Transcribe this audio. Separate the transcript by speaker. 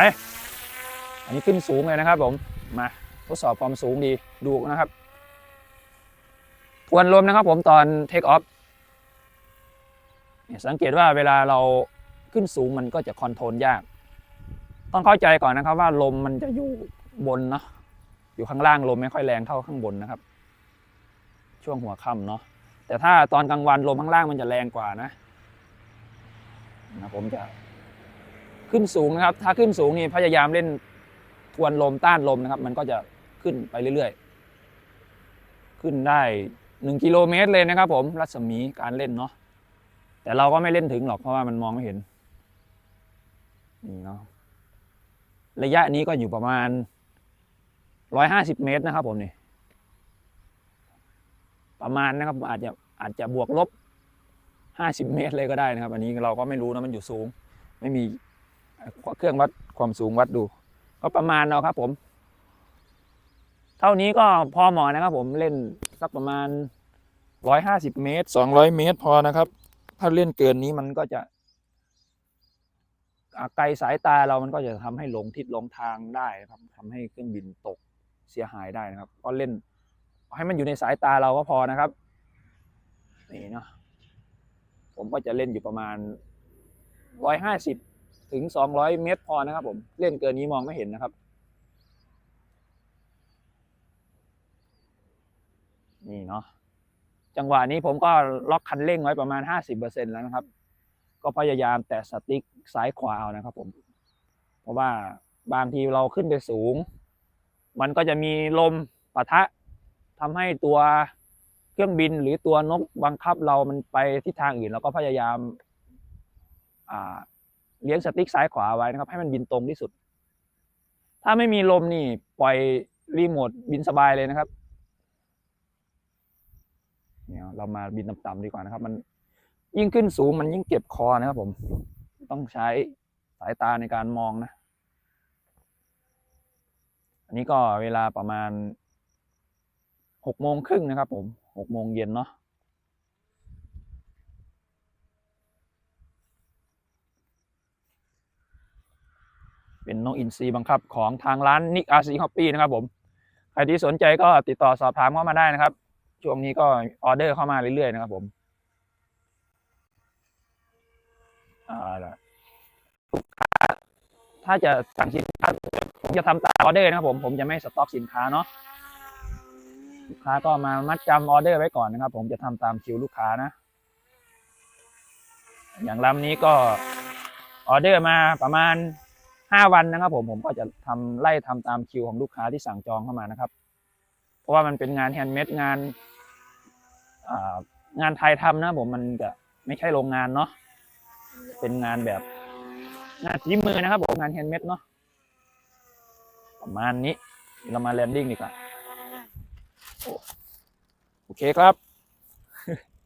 Speaker 1: ไปอันนี้ขึ้นสูงเลยนะครับผม มาทดสอบความสูงดีดูนะครับ ทวนลมนะครับผมตอนเทคออฟสังเกตว่าเวลาเราขึ้นสูงมันก็จะคอนโทรลยาก ต้องเข้าใจก่อนนะครับว่าลมมันจะอยู่บนเนาะอยู่ข้างล่างลมไม่ค่อยแรงเท่าข้างบนนะครับ ช่วงหัวค่ำเนาะแต่ถ้าตอนกลางวันลมข้างล่างมันจะแรงกว่านะนะผมจะ ขึ้นสูงนะครับ ถ้าขึ้นสูงนี่พยายามเล่นทวนลมต้านลมนะครับ มันก็จะขึ้นไปเรื่อยๆ ขึ้นได้หนึ่งกิโลเมตรเลยนะครับ ผมรัศมีการเล่นเนาะแต่เราก็ไม่เล่นถึงหรอกเพราะว่ามันมองไม่เห็นนี่เนาะระยะนี้ก็อยู่ประมาณร้อยห้าสิบเมตรนะครับ ผมนี่ประมาณนะครับอาจจะอาจจะบวกลบห้าสิบเมตรเลยก็ได้นะครับ อันนี้เราก็ไม่รู้นะมันอยู่สูง ไม่มี เครื่องวัดความสูงวัดดู ก็ประมาณเราะครับ ผม เท่านี้ก็พอเหมาะนะครับ ผมเล่นสักประมาณร้อยห้าสิบเมตรสองร้อยเมตรพอนะครับ ถ้าเล่นเกินนี้มันก็จะไกลสายตาเรามันก็จะทำให้หลงทิศหลงทางได้ครับทำให้เครื่องบินตกเสียหายได้นะครับ ก็เล่น ให้มันอยู่ในสายตาเราก็พอนะครับนี่เนาะผมก็จะเล่นอยู่ประมาณร้อยห้าสิบ ถึงสองร้อยเมตรพอนะครับผม เล่นเกินนี้มองไม่เห็นนะครับ นี่เนาะ จังหวะนี้ผมก็ล็อกคันเร่งไว้ประมาณห้าสิบเปอร์เซ็นแล้วนะครับ ก็พยายามแตะสติ๊กซ้ายขวาเอานะครับผม เพราะว่าบางทีเราขึ้นไปสูง มันก็จะมีลมปะทะทำให้ตัวเครื่องบินหรือตัวนกบังคับเรามันไปทิศทางอื่น เราก็พยายามอ่า เลี้ยงสติ๊กซ้ายขวาไว้นะครับ ให้มันบินตรงที่สุด ถ้าไม่มีลมนี่ปล่อยรีโมทบินสบายเลยนะครับเนี่ยเรามาบินต่ำๆดีกว่านะครับ มันยิ่งขึ้นสูงมันยิ่งเก็บคอนะครับ ผมต้องใช้สายตาในการมองนะ อันนี้ก็เวลาประมาณหกโมงครึ่งนะครับ ผมหกโมงเย็นเนาะ เป็นนกอินทรีบังคับของทางร้านนิกอาร์ซีฮอปปี้นะครับผมใครที่สนใจก็ติดต่อสอบถามเข้ามาได้นะครับ ช่วงนี้ก็ออเดอร์เข้ามาเรื่อยๆนะครับผมอาล่ะลูกค้าถ้าจะสั่งสินค้าผมจะทำตามออเดอร์นะครับผมผมจะไม่สต็อกสินค้าเนาะลูกค้าก็มามัดจำออเดอร์ไว้ก่อนนะครับ ผมจะทำตามคิวลูกค้านะ อย่างลำนี้ก็ออเดอร์มาประมาณ ห้าวันนะครับผมผมก็จะทำไล่ทำตามคิวของลูกค้าที่สั่งจองเข้ามานะครับ เพราะว่ามันเป็นงานแฮนด์เมดงานงานไทยทำนะผมมันจะไม่ใช่โรงงานเนาะเป็นงานแบบงานฝีมือนะครับผมงานแฮนด์เมดเนาะประมาณนี้เรามาแลนดิ้งดีกว่าโอเคครับ